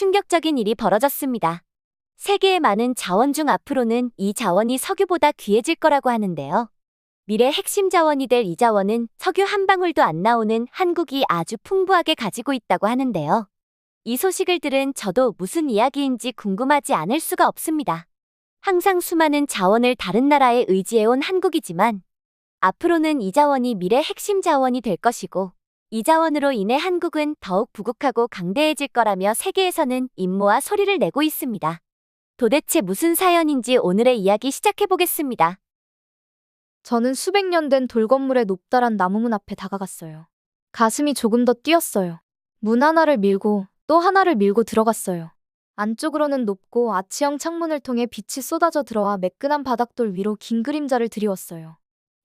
충격적인 일이 벌어졌습니다. 세계의 많은 자원 중 앞으로는 이 자원이 석유보다 귀해질 거라고 하는데요. 미래 핵심 자원이 될 이 자원은 석유 한 방울도 안 나오는 한국이 아주 풍부하게 가지고 있다고 하는데요. 이 소식을 들은 저도 무슨 이야기인지 궁금하지 않을 수가 없습니다. 항상 수많은 자원을 다른 나라에 의지해온 한국이지만 앞으로는 이 자원이 미래 핵심 자원이 될 것이고 이 자원으로 인해 한국은 더욱 부국하고 강대해질 거라며 세계에서는 임모와 소리를 내고 있습니다. 도대체 무슨 사연인지 오늘의 이야기 시작해 보겠습니다. 저는 수백 년 된 돌건물의 높다란 나무문 앞에 다가갔어요. 가슴이 조금 더 뛰었어요. 문 하나를 밀고 또 하나를 밀고 들어갔어요. 안쪽으로는 높고 아치형 창문을 통해 빛이 쏟아져 들어와 매끈한 바닥돌 위로 긴 그림자를 드리웠어요.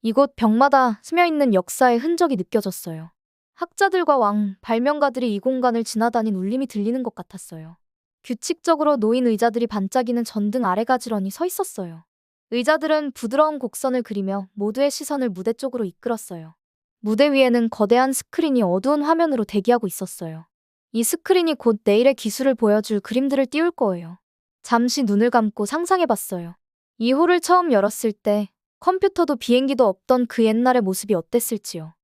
이곳 벽마다 스며있는 역사의 흔적이 느껴졌어요. 학자들과 왕, 발명가들이 이 공간을 지나다닌 울림이 들리는 것 같았어요. 규칙적으로 놓인 의자들이 반짝이는 전등 아래 가지런히 서 있었어요. 의자들은 부드러운 곡선을 그리며 모두의 시선을 무대 쪽으로 이끌었어요. 무대 위에는 거대한 스크린이 어두운 화면으로 대기하고 있었어요. 이 스크린이 곧 내일의 기술을 보여줄 그림들을 띄울 거예요. 잠시 눈을 감고 상상해봤어요. 이 홀을 처음 열었을 때 컴퓨터도 비행기도 없던 그 옛날의 모습이 어땠을지요.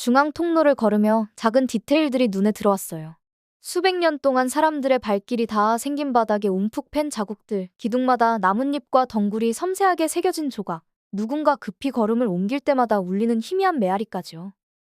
중앙 통로를 걸으며 작은 디테일들이 눈에 들어왔어요. 수백 년 동안 사람들의 발길이 닿아 생긴 바닥에 움푹 팬 자국들, 기둥마다 나뭇잎과 덩굴이 섬세하게 새겨진 조각, 누군가 급히 걸음을 옮길 때마다 울리는 희미한 메아리까지요.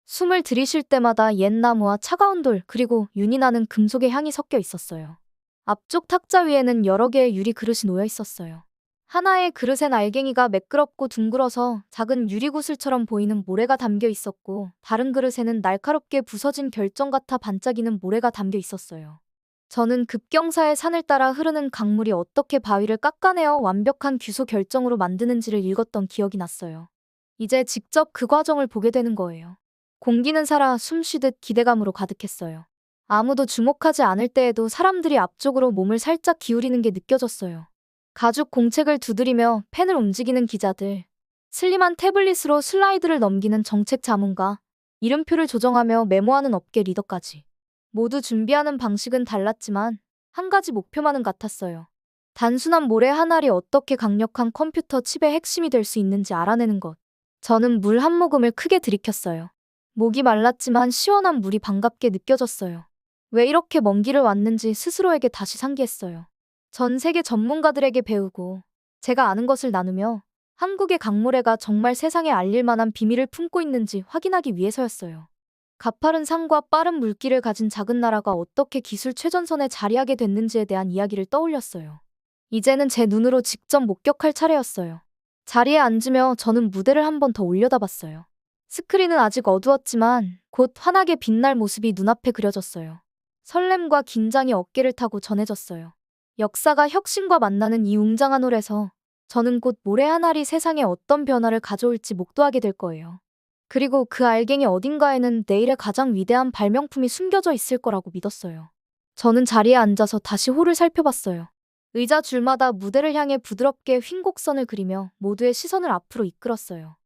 숨을 들이쉴 때마다 옛 나무와 차가운 돌, 그리고 윤이 나는 금속의 향이 섞여 있었어요. 앞쪽 탁자 위에는 여러 개의 유리 그릇이 놓여 있었어요. 하나의 그릇엔 알갱이가 매끄럽고 둥글어서 작은 유리구슬처럼 보이는 모래가 담겨 있었고, 다른 그릇에는 날카롭게 부서진 결정 같아 반짝이는 모래가 담겨 있었어요. 저는 급경사의 산을 따라 흐르는 강물이 어떻게 바위를 깎아내어 완벽한 규소 결정으로 만드는지를 읽었던 기억이 났어요. 이제 직접 그 과정을 보게 되는 거예요. 공기는 살아 숨 쉬듯 기대감으로 가득했어요. 아무도 주목하지 않을 때에도 사람들이 앞쪽으로 몸을 살짝 기울이는 게 느껴졌어요. 가죽 공책을 두드리며 펜을 움직이는 기자들, 슬림한 태블릿으로 슬라이드를 넘기는 정책 자문가, 이름표를 조정하며 메모하는 업계 리더까지. 모두 준비하는 방식은 달랐지만 한 가지 목표만은 같았어요. 단순한 모래 한 알이 어떻게 강력한 컴퓨터 칩의 핵심이 될 수 있는지 알아내는 것. 저는 물 한 모금을 크게 들이켰어요. 목이 말랐지만 시원한 물이 반갑게 느껴졌어요. 왜 이렇게 먼 길을 왔는지 스스로에게 다시 상기했어요. 전 세계 전문가들에게 배우고 제가 아는 것을 나누며 한국의 강모래가 정말 세상에 알릴 만한 비밀을 품고 있는지 확인하기 위해서였어요. 가파른 산과 빠른 물길을 가진 작은 나라가 어떻게 기술 최전선에 자리하게 됐는지에 대한 이야기를 떠올렸어요. 이제는 제 눈으로 직접 목격할 차례였어요. 자리에 앉으며 저는 무대를 한 번 더 올려다봤어요. 스크린은 아직 어두웠지만 곧 환하게 빛날 모습이 눈앞에 그려졌어요. 설렘과 긴장이 어깨를 타고 전해졌어요. 역사가 혁신과 만나는 이 웅장한 홀에서 저는 곧 모래 한 알이 세상에 어떤 변화를 가져올지 목도하게 될 거예요. 그리고 그 알갱이 어딘가에는 내일의 가장 위대한 발명품이 숨겨져 있을 거라고 믿었어요. 저는 자리에 앉아서 다시 홀을 살펴봤어요. 의자 줄마다 무대를 향해 부드럽게 휜 곡선을 그리며 모두의 시선을 앞으로 이끌었어요.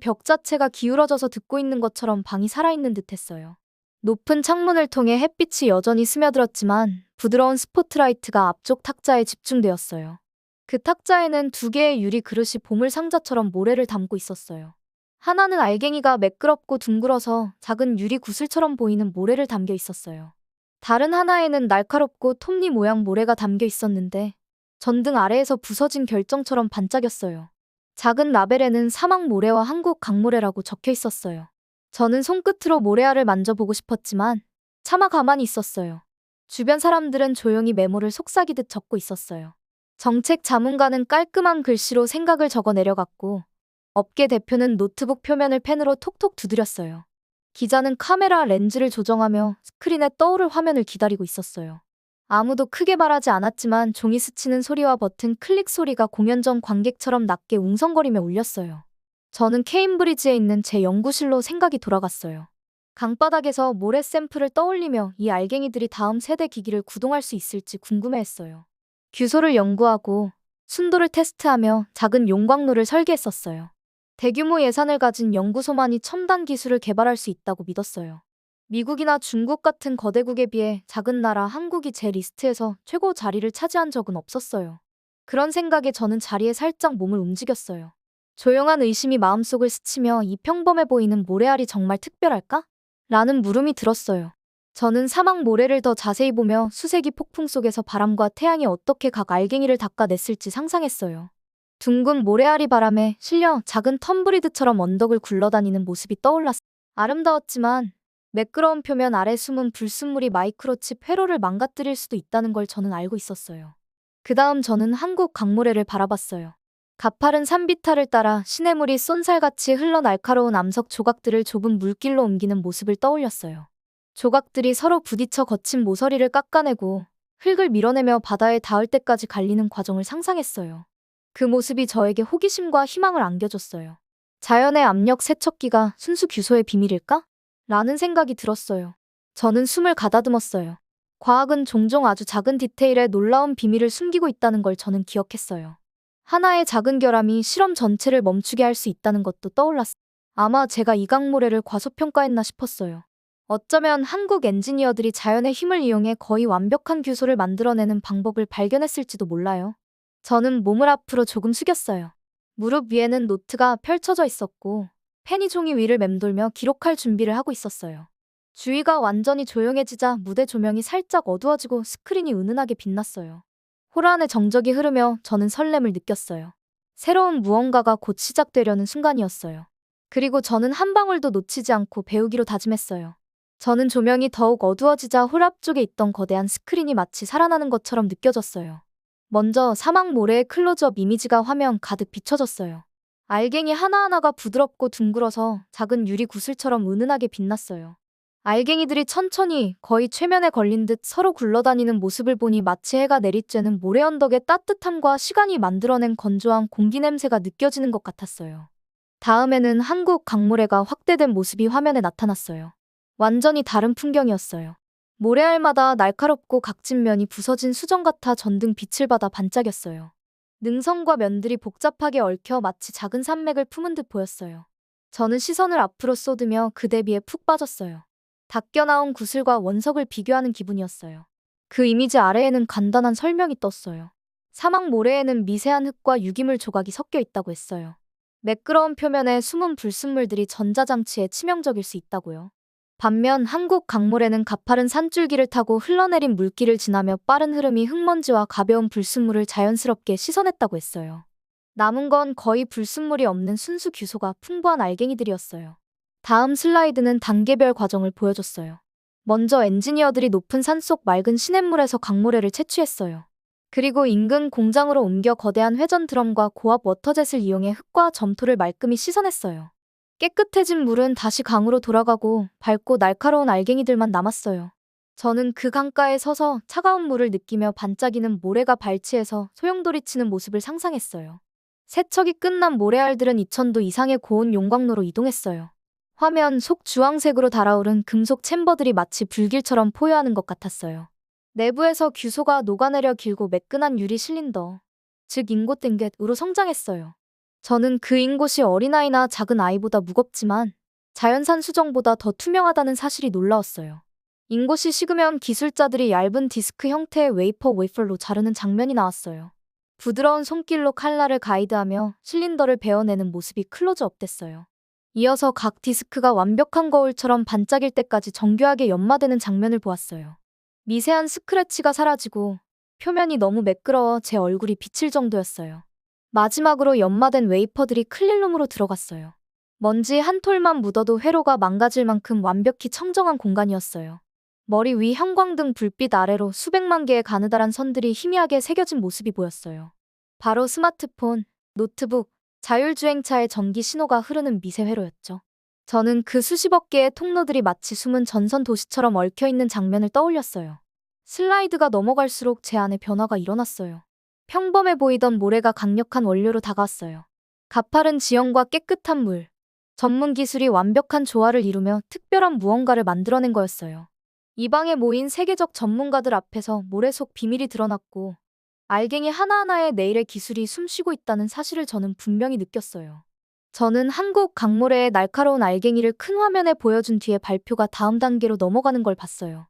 벽 자체가 기울어져서 듣고 있는 것처럼 방이 살아있는 듯했어요. 높은 창문을 통해 햇빛이 여전히 스며들었지만 부드러운 스포트라이트가 앞쪽 탁자에 집중되었어요. 그 탁자에는 두 개의 유리 그릇이 보물 상자처럼 모래를 담고 있었어요. 하나는 알갱이가 매끄럽고 둥글어서 작은 유리 구슬처럼 보이는 모래를 담겨 있었어요. 다른 하나에는 날카롭고 톱니 모양 모래가 담겨 있었는데 전등 아래에서 부서진 결정처럼 반짝였어요. 작은 라벨에는 사막 모래와 한국 강모래라고 적혀 있었어요. 저는 손끝으로 모래알을 만져보고 싶었지만 차마 가만히 있었어요. 주변 사람들은 조용히 메모를 속삭이듯 적고 있었어요. 정책 자문가는 깔끔한 글씨로 생각을 적어 내려갔고 업계 대표는 노트북 표면을 펜으로 톡톡 두드렸어요. 기자는 카메라 렌즈를 조정하며 스크린에 떠오를 화면을 기다리고 있었어요. 아무도 크게 말하지 않았지만 종이 스치는 소리와 버튼 클릭 소리가 공연 전 관객처럼 낮게 웅성거리며 울렸어요. 저는 케임브리지에 있는 제 연구실로 생각이 돌아갔어요. 강바닥에서 모래 샘플을 떠올리며 이 알갱이들이 다음 세대 기기를 구동할 수 있을지 궁금해했어요. 규소를 연구하고 순도를 테스트하며 작은 용광로를 설계했었어요. 대규모 예산을 가진 연구소만이 첨단 기술을 개발할 수 있다고 믿었어요. 미국이나 중국 같은 거대국에 비해 작은 나라 한국이 제 리스트에서 최고 자리를 차지한 적은 없었어요. 그런 생각에 저는 자리에 살짝 몸을 움직였어요. 조용한 의심이 마음속을 스치며 이 평범해 보이는 모래알이 정말 특별할까? 라는 물음이 들었어요. 저는 사막 모래를 더 자세히 보며 수세기 폭풍 속에서 바람과 태양이 어떻게 각 알갱이를 닦아냈을지 상상했어요. 둥근 모래알이 바람에 실려 작은 텀브리드처럼 언덕을 굴러다니는 모습이 떠올랐어요. 아름다웠지만 매끄러운 표면 아래 숨은 불순물이 마이크로칩 회로를 망가뜨릴 수도 있다는 걸 저는 알고 있었어요. 그 다음 저는 한국 강모래를 바라봤어요. 가파른 산비탈을 따라 시냇물이 쏜살같이 흘러 날카로운 암석 조각들을 좁은 물길로 옮기는 모습을 떠올렸어요. 조각들이 서로 부딪혀 거친 모서리를 깎아내고 흙을 밀어내며 바다에 닿을 때까지 갈리는 과정을 상상했어요. 그 모습이 저에게 호기심과 희망을 안겨줬어요. 자연의 압력 세척기가 순수 규소의 비밀일까? 라는 생각이 들었어요. 저는 숨을 가다듬었어요. 과학은 종종 아주 작은 디테일에 놀라운 비밀을 숨기고 있다는 걸 저는 기억했어요. 하나의 작은 결함이 실험 전체를 멈추게 할 수 있다는 것도 떠올랐어요. 아마 제가 이 강모래를 과소평가했나 싶었어요. 어쩌면 한국 엔지니어들이 자연의 힘을 이용해 거의 완벽한 규소를 만들어내는 방법을 발견했을지도 몰라요. 저는 몸을 앞으로 조금 숙였어요. 무릎 위에는 노트가 펼쳐져 있었고 펜이 종이 위를 맴돌며 기록할 준비를 하고 있었어요. 주위가 완전히 조용해지자 무대 조명이 살짝 어두워지고 스크린이 은은하게 빛났어요. 호란의 정적이 흐르며 저는 설렘을 느꼈어요. 새로운 무언가가 곧 시작되려는 순간이었어요. 그리고 저는 한 방울도 놓치지 않고 배우기로 다짐했어요. 저는 조명이 더욱 어두워지자 홀 앞쪽에 있던 거대한 스크린이 마치 살아나는 것처럼 느껴졌어요. 먼저 사막 모래의 클로즈업 이미지가 화면 가득 비춰졌어요. 알갱이 하나하나가 부드럽고 둥글어서 작은 유리 구슬처럼 은은하게 빛났어요. 알갱이들이 천천히 거의 최면에 걸린 듯 서로 굴러다니는 모습을 보니 마치 해가 내리쬐는 모래 언덕의 따뜻함과 시간이 만들어낸 건조한 공기 냄새가 느껴지는 것 같았어요. 다음에는 한국 강모래가 확대된 모습이 화면에 나타났어요. 완전히 다른 풍경이었어요. 모래알마다 날카롭고 각진 면이 부서진 수정 같아 전등 빛을 받아 반짝였어요. 능선과 면들이 복잡하게 얽혀 마치 작은 산맥을 품은 듯 보였어요. 저는 시선을 앞으로 쏟으며 그 대 비에 푹 빠졌어요. 닦여 나온 구슬과 원석을 비교하는 기분이었어요. 그 이미지 아래에는 간단한 설명이 떴어요. 사막 모래에는 미세한 흙과 유기물 조각이 섞여 있다고 했어요. 매끄러운 표면에 숨은 불순물들이 전자장치에 치명적일 수 있다고요. 반면 한국 강물에는 가파른 산줄기를 타고 흘러내린 물길을 지나며 빠른 흐름이 흙먼지와 가벼운 불순물을 자연스럽게 씻어냈다고 했어요. 남은 건 거의 불순물이 없는 순수 규소가 풍부한 알갱이들이었어요. 다음 슬라이드는 단계별 과정을 보여줬어요. 먼저 엔지니어들이 높은 산속 맑은 시냇물에서 강모래를 채취했어요. 그리고 인근 공장으로 옮겨 거대한 회전 드럼과 고압 워터젯을 이용해 흙과 점토를 말끔히 씻어냈어요. 깨끗해진 물은 다시 강으로 돌아가고 밝고 날카로운 알갱이들만 남았어요. 저는 그 강가에 서서 차가운 물을 느끼며 반짝이는 모래가 발치해서 소용돌이치는 모습을 상상했어요. 세척이 끝난 모래알들은 2000도 이상의 고온 용광로로 이동했어요. 화면 속 주황색으로 달아오른 금속 챔버들이 마치 불길처럼 포효하는 것 같았어요. 내부에서 규소가 녹아내려 길고 매끈한 유리 실린더, 즉 인고 땡겟으로 성장했어요. 저는 그 인곳이 어린아이나 작은 아이보다 무겁지만 자연산 수정보다 더 투명하다는 사실이 놀라웠어요. 인곳이 식으면 기술자들이 얇은 디스크 형태의 웨이퍼 웨이플로 자르는 장면이 나왔어요. 부드러운 손길로 칼날을 가이드하며 실린더를 베어내는 모습이 클로즈업 됐어요. 이어서 각 디스크가 완벽한 거울처럼 반짝일 때까지 정교하게 연마되는 장면을 보았어요. 미세한 스크래치가 사라지고 표면이 너무 매끄러워 제 얼굴이 비칠 정도였어요. 마지막으로 연마된 웨이퍼들이 클릴룸으로 들어갔어요. 먼지 한 톨만 묻어도 회로가 망가질 만큼 완벽히 청정한 공간이었어요. 머리 위 형광등 불빛 아래로 수백만 개의 가느다란 선들이 희미하게 새겨진 모습이 보였어요. 바로 스마트폰, 노트북, 자율주행차의 전기 신호가 흐르는 미세 회로였죠. 저는 그 수십억 개의 통로들이 마치 숨은 전선 도시처럼 얽혀 있는 장면을 떠올렸어요. 슬라이드가 넘어갈수록 제 안에 변화가 일어났어요. 평범해 보이던 모래가 강력한 원료로 다가왔어요. 가파른 지형과 깨끗한 물, 전문 기술이 완벽한 조화를 이루며 특별한 무언가를 만들어낸 거였어요. 이 방에 모인 세계적 전문가들 앞에서 모래 속 비밀이 드러났고, 알갱이 하나하나에 내일의 기술이 숨쉬고 있다는 사실을 저는 분명히 느꼈어요. 저는 한국 강모래의 날카로운 알갱이를 큰 화면에 보여준 뒤에 발표가 다음 단계로 넘어가는 걸 봤어요.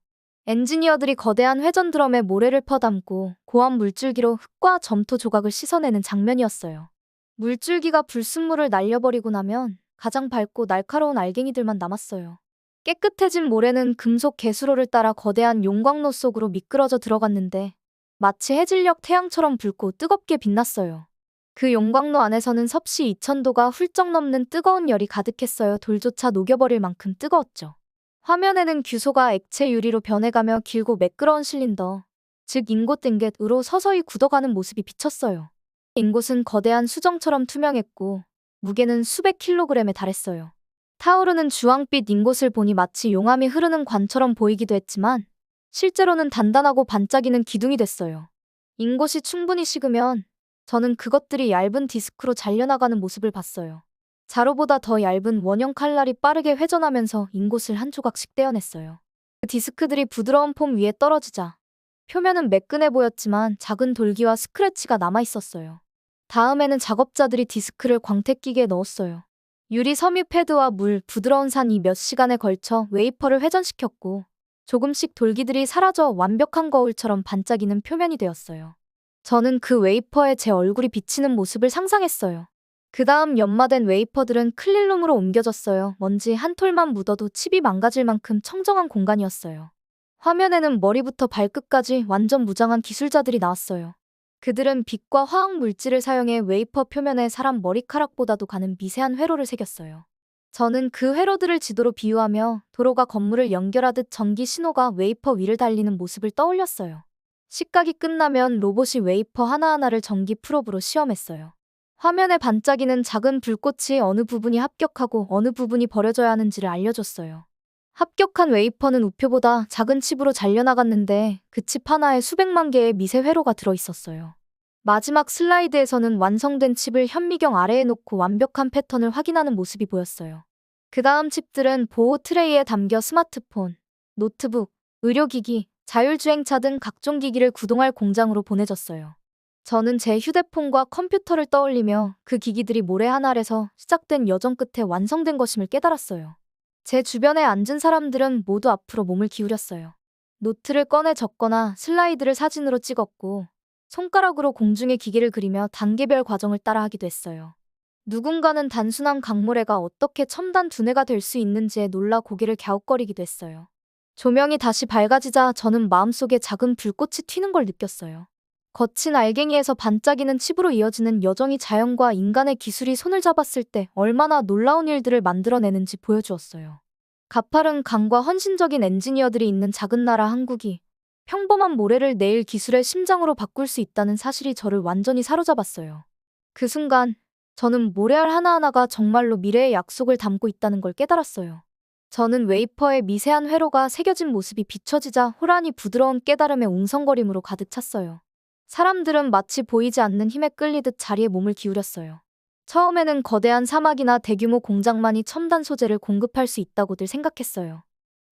엔지니어들이 거대한 회전 드럼에 모래를 퍼담고 고압 물줄기로 흙과 점토 조각을 씻어내는 장면이었어요. 물줄기가 불순물을 날려버리고 나면 가장 밝고 날카로운 알갱이들만 남았어요. 깨끗해진 모래는 금속 개수로를 따라 거대한 용광로 속으로 미끄러져 들어갔는데 마치 해질녘 태양처럼 붉고 뜨겁게 빛났어요. 그 용광로 안에서는 섭씨 2000도가 훌쩍 넘는 뜨거운 열이 가득했어요. 돌조차 녹여버릴 만큼 뜨거웠죠. 화면에는 규소가 액체 유리로 변해가며 길고 매끄러운 실린더, 즉 인곳 땡겟으로 서서히 굳어가는 모습이 비쳤어요. 인곳은 거대한 수정처럼 투명했고 무게는 수백 킬로그램에 달했어요. 타오르는 주황빛 인곳을 보니 마치 용암이 흐르는 관처럼 보이기도 했지만 실제로는 단단하고 반짝이는 기둥이 됐어요. 인곳이 충분히 식으면 저는 그것들이 얇은 디스크로 잘려나가는 모습을 봤어요. 자로보다 더 얇은 원형 칼날이 빠르게 회전하면서 인곳을 한 조각씩 떼어냈어요. 그 디스크들이 부드러운 폼 위에 떨어지자 표면은 매끈해 보였지만 작은 돌기와 스크래치가 남아 있었어요. 다음에는 작업자들이 디스크를 광택기계에 넣었어요. 유리 섬유 패드와 물, 부드러운 산이 몇 시간에 걸쳐 웨이퍼를 회전시켰고 조금씩 돌기들이 사라져 완벽한 거울처럼 반짝이는 표면이 되었어요. 저는 그 웨이퍼에 제 얼굴이 비치는 모습을 상상했어요. 그 다음 연마된 웨이퍼들은 클릴룸으로 옮겨졌어요. 먼지 한 톨만 묻어도 칩이 망가질 만큼 청정한 공간이었어요. 화면에는 머리부터 발끝까지 완전 무장한 기술자들이 나왔어요. 그들은 빛과 화학 물질을 사용해 웨이퍼 표면에 사람 머리카락보다도 가는 미세한 회로를 새겼어요. 저는 그 회로들을 지도로 비유하며 도로가 건물을 연결하듯 전기 신호가 웨이퍼 위를 달리는 모습을 떠올렸어요. 식각이 끝나면 로봇이 웨이퍼 하나하나를 전기 프로브로 시험했어요. 화면에 반짝이는 작은 불꽃이 어느 부분이 합격하고 어느 부분이 버려져야 하는지를 알려줬어요. 합격한 웨이퍼는 우표보다 작은 칩으로 잘려나갔는데 그 칩 하나에 수백만 개의 미세 회로가 들어있었어요. 마지막 슬라이드에서는 완성된 칩을 현미경 아래에 놓고 완벽한 패턴을 확인하는 모습이 보였어요. 그 다음 칩들은 보호 트레이에 담겨 스마트폰, 노트북, 의료기기, 자율주행차 등 각종 기기를 구동할 공장으로 보내졌어요. 저는 제 휴대폰과 컴퓨터를 떠올리며 그 기기들이 모래 한 알에서 시작된 여정 끝에 완성된 것임을 깨달았어요. 제 주변에 앉은 사람들은 모두 앞으로 몸을 기울였어요. 노트를 꺼내 적거나 슬라이드를 사진으로 찍었고 손가락으로 공중의 기계를 그리며 단계별 과정을 따라 하기도 했어요. 누군가는 단순한 강모래가 어떻게 첨단 두뇌가 될 수 있는지에 놀라 고개를 갸웃거리기도 했어요. 조명이 다시 밝아지자 저는 마음속에 작은 불꽃이 튀는 걸 느꼈어요. 거친 알갱이에서 반짝이는 칩으로 이어지는 여정이 자연과 인간의 기술이 손을 잡았을 때 얼마나 놀라운 일들을 만들어내는지 보여주었어요. 가파른 강과 헌신적인 엔지니어들이 있는 작은 나라 한국이 평범한 모래를 내일 기술의 심장으로 바꿀 수 있다는 사실이 저를 완전히 사로잡았어요. 그 순간 저는 모래알 하나하나가 정말로 미래의 약속을 담고 있다는 걸 깨달았어요. 저는 웨이퍼의 미세한 회로가 새겨진 모습이 비춰지자 호란이 부드러운 깨달음의 웅성거림으로 가득 찼어요. 사람들은 마치 보이지 않는 힘에 끌리듯 자리에 몸을 기울였어요. 처음에는 거대한 사막이나 대규모 공장만이 첨단 소재를 공급할 수 있다고들 생각했어요.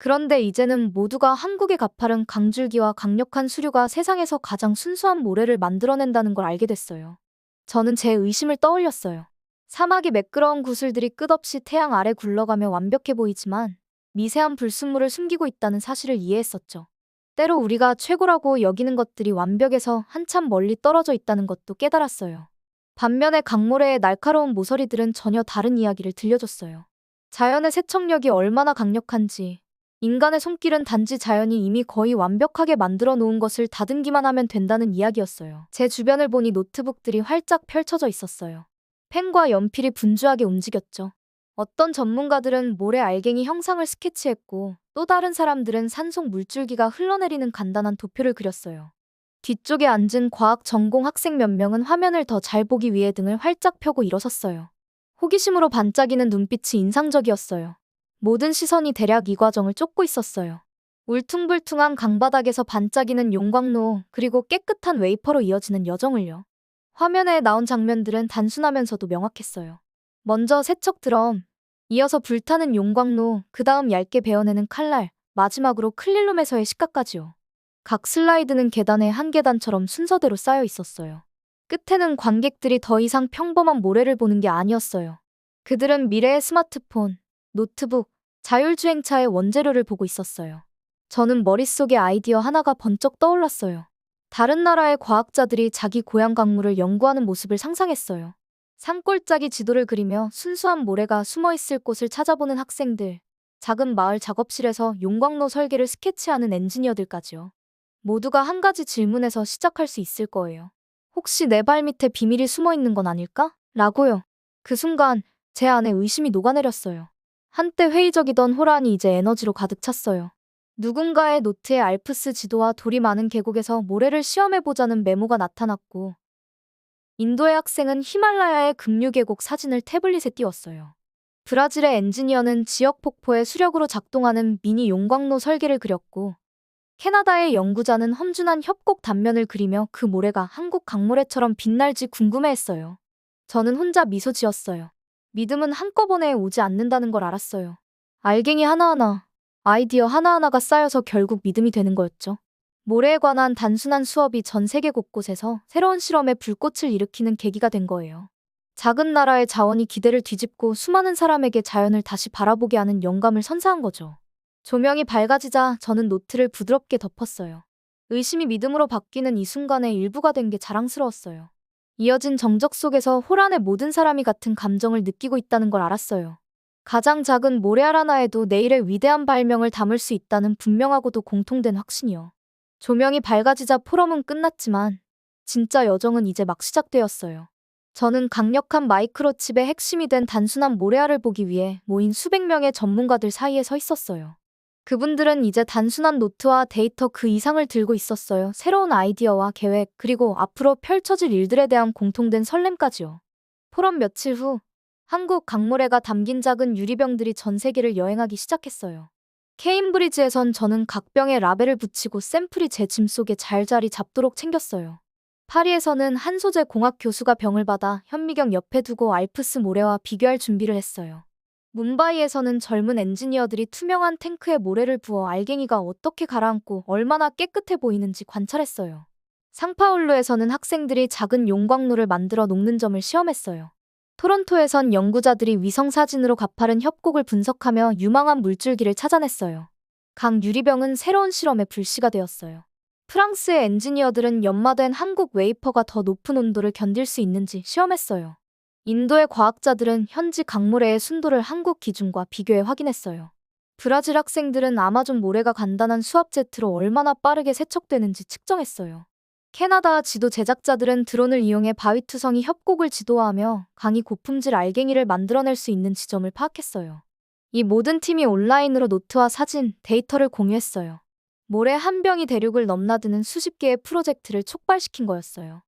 그런데 이제는 모두가 한국의 가파른 강줄기와 강력한 수류가 세상에서 가장 순수한 모래를 만들어낸다는 걸 알게 됐어요. 저는 제 의심을 떠올렸어요. 사막의 매끄러운 구슬들이 끝없이 태양 아래 굴러가며 완벽해 보이지만 미세한 불순물을 숨기고 있다는 사실을 이해했었죠. 때로 우리가 최고라고 여기는 것들이 완벽에서 한참 멀리 떨어져 있다는 것도 깨달았어요. 반면에 강모래의 날카로운 모서리들은 전혀 다른 이야기를 들려줬어요. 자연의 세척력이 얼마나 강력한지, 인간의 손길은 단지 자연이 이미 거의 완벽하게 만들어 놓은 것을 다듬기만 하면 된다는 이야기였어요. 제 주변을 보니 노트북들이 활짝 펼쳐져 있었어요. 펜과 연필이 분주하게 움직였죠. 어떤 전문가들은 모래 알갱이 형상을 스케치했고 또 다른 사람들은 산속 물줄기가 흘러내리는 간단한 도표를 그렸어요. 뒤쪽에 앉은 과학 전공 학생 몇 명은 화면을 더 잘 보기 위해 등을 활짝 펴고 일어섰어요. 호기심으로 반짝이는 눈빛이 인상적이었어요. 모든 시선이 대략 이 과정을 쫓고 있었어요. 울퉁불퉁한 강바닥에서 반짝이는 용광로 그리고 깨끗한 웨이퍼로 이어지는 여정을요. 화면에 나온 장면들은 단순하면서도 명확했어요. 먼저 세척 드럼, 이어서 불타는 용광로, 그 다음 얇게 베어내는 칼날, 마지막으로 클릴룸에서의 식각까지요. 각 슬라이드는 계단의 한 계단처럼 순서대로 쌓여 있었어요. 끝에는 관객들이 더 이상 평범한 모래를 보는 게 아니었어요. 그들은 미래의 스마트폰, 노트북, 자율주행차의 원재료를 보고 있었어요. 저는 머릿속에 아이디어 하나가 번쩍 떠올랐어요. 다른 나라의 과학자들이 자기 고향 강물을 연구하는 모습을 상상했어요. 산골짜기 지도를 그리며 순수한 모래가 숨어 있을 곳을 찾아보는 학생들, 작은 마을 작업실에서 용광로 설계를 스케치하는 엔지니어들까지요. 모두가 한 가지 질문에서 시작할 수 있을 거예요. 혹시 내 발 밑에 비밀이 숨어 있는 건 아닐까? 라고요. 그 순간 제 안에 의심이 녹아내렸어요. 한때 회의적이던 호란이 이제 에너지로 가득 찼어요. 누군가의 노트에 알프스 지도와 돌이 많은 계곡에서 모래를 시험해보자는 메모가 나타났고, 인도의 학생은 히말라야의 급류계곡 사진을 태블릿에 띄웠어요. 브라질의 엔지니어는 지역 폭포의 수력으로 작동하는 미니 용광로 설계를 그렸고, 캐나다의 연구자는 험준한 협곡 단면을 그리며 그 모래가 한국 강모래처럼 빛날지 궁금해했어요. 저는 혼자 미소 지었어요. 믿음은 한꺼번에 오지 않는다는 걸 알았어요. 알갱이 하나하나, 아이디어 하나하나가 쌓여서 결국 믿음이 되는 거였죠. 모래에 관한 단순한 수업이 전 세계 곳곳에서 새로운 실험에 불꽃을 일으키는 계기가 된 거예요. 작은 나라의 자원이 기대를 뒤집고 수많은 사람에게 자연을 다시 바라보게 하는 영감을 선사한 거죠. 조명이 밝아지자 저는 노트를 부드럽게 덮었어요. 의심이 믿음으로 바뀌는 이 순간에 일부가 된 게 자랑스러웠어요. 이어진 정적 속에서 호란의 모든 사람이 같은 감정을 느끼고 있다는 걸 알았어요. 가장 작은 모래알 하나에도 내일의 위대한 발명을 담을 수 있다는 분명하고도 공통된 확신이요. 조명이 밝아지자 포럼은 끝났지만 진짜 여정은 이제 막 시작되었어요. 저는 강력한 마이크로칩의 핵심이 된 단순한 모래알을 보기 위해 모인 수백 명의 전문가들 사이에 서 있었어요. 그분들은 이제 단순한 노트와 데이터 그 이상을 들고 있었어요. 새로운 아이디어와 계획, 그리고 앞으로 펼쳐질 일들에 대한 공통된 설렘까지요. 포럼 며칠 후, 한국 강모래가 담긴 작은 유리병들이 전 세계를 여행하기 시작했어요. 케임브리지에선 저는 각 병에 라벨을 붙이고 샘플이 제 짐 속에 잘 자리 잡도록 챙겼어요. 파리에서는 한 소재 공학 교수가 병을 받아 현미경 옆에 두고 알프스 모래와 비교할 준비를 했어요. 뭄바이에서는 젊은 엔지니어들이 투명한 탱크에 모래를 부어 알갱이가 어떻게 가라앉고 얼마나 깨끗해 보이는지 관찰했어요. 상파울루에서는 학생들이 작은 용광로를 만들어 녹는 점을 시험했어요. 토론토에선 연구자들이 위성사진으로 가파른 협곡을 분석하며 유망한 물줄기를 찾아냈어요. 강 유리병은 새로운 실험의 불씨가 되었어요. 프랑스의 엔지니어들은 연마된 한국 웨이퍼가 더 높은 온도를 견딜 수 있는지 시험했어요. 인도의 과학자들은 현지 강모래의 순도를 한국 기준과 비교해 확인했어요. 브라질 학생들은 아마존 모래가 간단한 수압 제트로 얼마나 빠르게 세척되는지 측정했어요. 캐나다 지도 제작자들은 드론을 이용해 바위 투성이 협곡을 지도하며 강이 고품질 알갱이를 만들어낼 수 있는 지점을 파악했어요. 이 모든 팀이 온라인으로 노트와 사진, 데이터를 공유했어요. 모래 한 병이 대륙을 넘나드는 수십 개의 프로젝트를 촉발시킨 거였어요.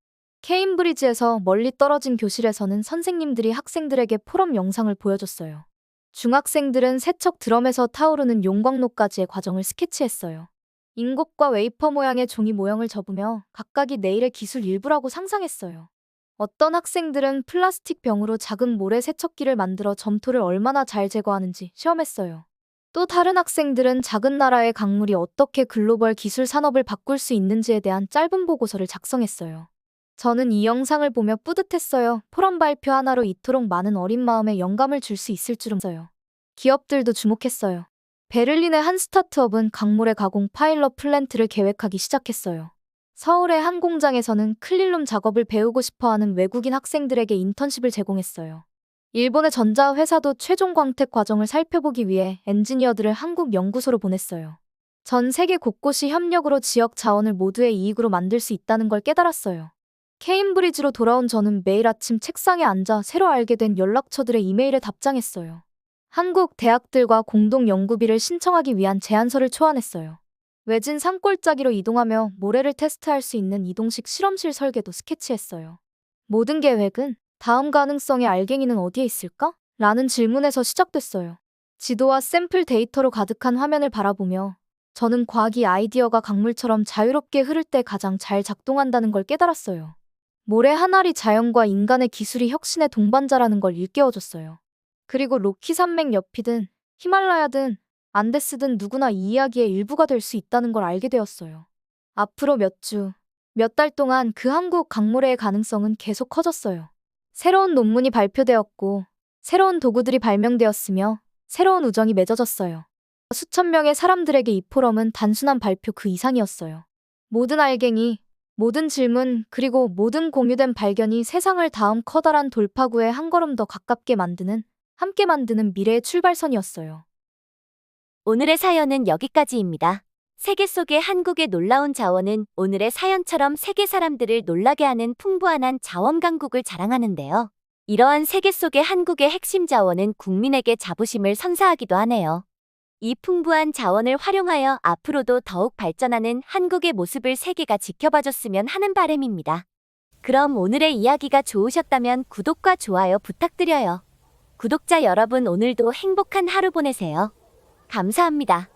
케임브리지에서 멀리 떨어진 교실에서는 선생님들이 학생들에게 포럼 영상을 보여줬어요. 중학생들은 세척 드럼에서 타오르는 용광로까지의 과정을 스케치했어요. 인곡과 웨이퍼 모양의 종이 모형을 접으며 각각이 내일의 기술 일부라고 상상했어요. 어떤 학생들은 플라스틱 병으로 작은 모래 세척기를 만들어 점토를 얼마나 잘 제거하는지 시험했어요. 또 다른 학생들은 작은 나라의 강물이 어떻게 글로벌 기술 산업을 바꿀 수 있는지에 대한 짧은 보고서를 작성했어요. 저는 이 영상을 보며 뿌듯했어요. 포럼 발표 하나로 이토록 많은 어린 마음에 영감을 줄 수 있을 줄은 어요 기업들도 주목했어요. 베를린의 한 스타트업은 강모래 가공 파일럿 플랜트를 계획하기 시작했어요. 서울의 한 공장에서는 클린룸 작업을 배우고 싶어 하는 외국인 학생들에게 인턴십을 제공했어요. 일본의 전자회사도 최종 광택 과정을 살펴보기 위해 엔지니어들을 한국 연구소로 보냈어요. 전 세계 곳곳이 협력으로 지역 자원을 모두의 이익으로 만들 수 있다는 걸 깨달았어요. 케임브리지로 돌아온 저는 매일 아침 책상에 앉아 새로 알게 된 연락처들의 이메일에 답장했어요. 한국 대학들과 공동 연구비를 신청하기 위한 제안서를 초안했어요. 외진 산골짜기로 이동하며 모래를 테스트할 수 있는 이동식 실험실 설계도 스케치했어요. 모든 계획은 다음 가능성의 알갱이는 어디에 있을까? 라는 질문에서 시작됐어요. 지도와 샘플 데이터로 가득한 화면을 바라보며 저는 과학이 아이디어가 강물처럼 자유롭게 흐를 때 가장 잘 작동한다는 걸 깨달았어요. 모래 한 알이 자연과 인간의 기술이 혁신의 동반자라는 걸 일깨워줬어요. 그리고 로키 산맥 옆이든 히말라야든 안데스든 누구나 이 이야기의 일부가 될 수 있다는 걸 알게 되었어요. 앞으로 몇 주, 몇 달 동안 그 한국 강모래의 가능성은 계속 커졌어요. 새로운 논문이 발표되었고 새로운 도구들이 발명되었으며 새로운 우정이 맺어졌어요. 수천 명의 사람들에게 이 포럼은 단순한 발표 그 이상이었어요. 모든 알갱이, 모든 질문, 그리고 모든 공유된 발견이 세상을 다음 커다란 돌파구에 한 걸음 더 가깝게 만드는, 함께 만드는 미래의 출발선이었어요. 오늘의 사연은 여기까지입니다. 세계 속의 한국의 놀라운 자원은 오늘의 사연처럼 세계 사람들을 놀라게 하는 풍부한 한 자원 강국을 자랑하는데요. 이러한 세계 속의 한국의 핵심 자원은 국민에게 자부심을 선사하기도 하네요. 이 풍부한 자원을 활용하여 앞으로도 더욱 발전하는 한국의 모습을 세계가 지켜봐줬으면 하는 바람입니다. 그럼 오늘의 이야기가 좋으셨다면 구독과 좋아요 부탁드려요. 구독자 여러분 오늘도 행복한 하루 보내세요. 감사합니다.